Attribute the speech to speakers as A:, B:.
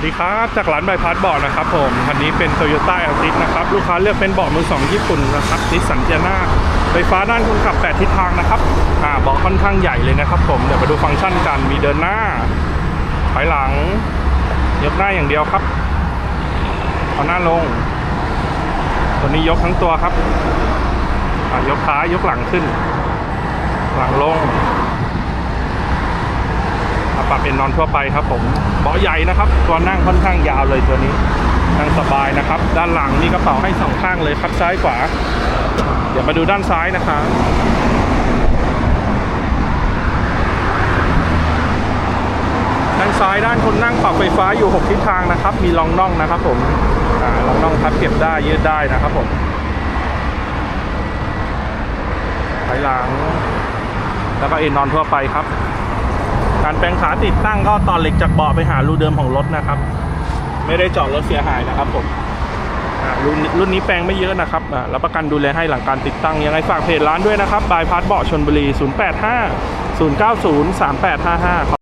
A: สวัสดีครับจากร้านใบพัดเบาะนะครับผมคันนี้เป็น Toyota a l t i s นะครับลูกค้าเลือกเป็นเบาะมือสองญี่ปุ่นนะครับนิสสันเจียนาไฟฟ้าด้านคนขับ 8 ทิศทางนะครับอ่าเบาะค่อนข้างใหญ่เลยนะครับผมเดี๋ยวมาดูฟังก์ชันกันมีเดินหน้าถอยหลังยกหน้าอย่างเดียวครับเอาหน้าลง ตัวนี้ยกทั้งตัวครับอ่ายกท้ายยกหลังขึ้น หลังลง ปรับเป็นนอนทั่วไปครับผมเบาะใหญ่นะครับ ตัวนั่งค่อนข้างยาวเลยตัวนี้ นั่งสบายนะครับ ด้านหลังนี่กระเป๋าให้สองข้างเลยครับซ้ายขวา เดี๋ยวมาดูด้านซ้ายนะครับด้านซ้ายด้านคนนั่งปรับไฟฟ้าอยู่ 6 ทิศทางนะครับ มีรองน่องนะครับผมรองน่องพับเก็บได้ยืดได้นะครับผมถอยหลัง แล้วก็เอนนอนทั่วไปครับ การแปลงขาติดตั้งก็ตอนเหล็กจากเบาะไปหารูเดิมของรถนะครับ ไม่ได้เจาะรถเสียหายนะครับผมรุ่นรุ่นนี้แปลงไม่เยอะนะครับอ่ารับประกันดูแลให้หลังการติดตั้งยังไงฝากเพจร้านด้วยนะครับบายพาร์เบาะชนบุรี 085 090 3855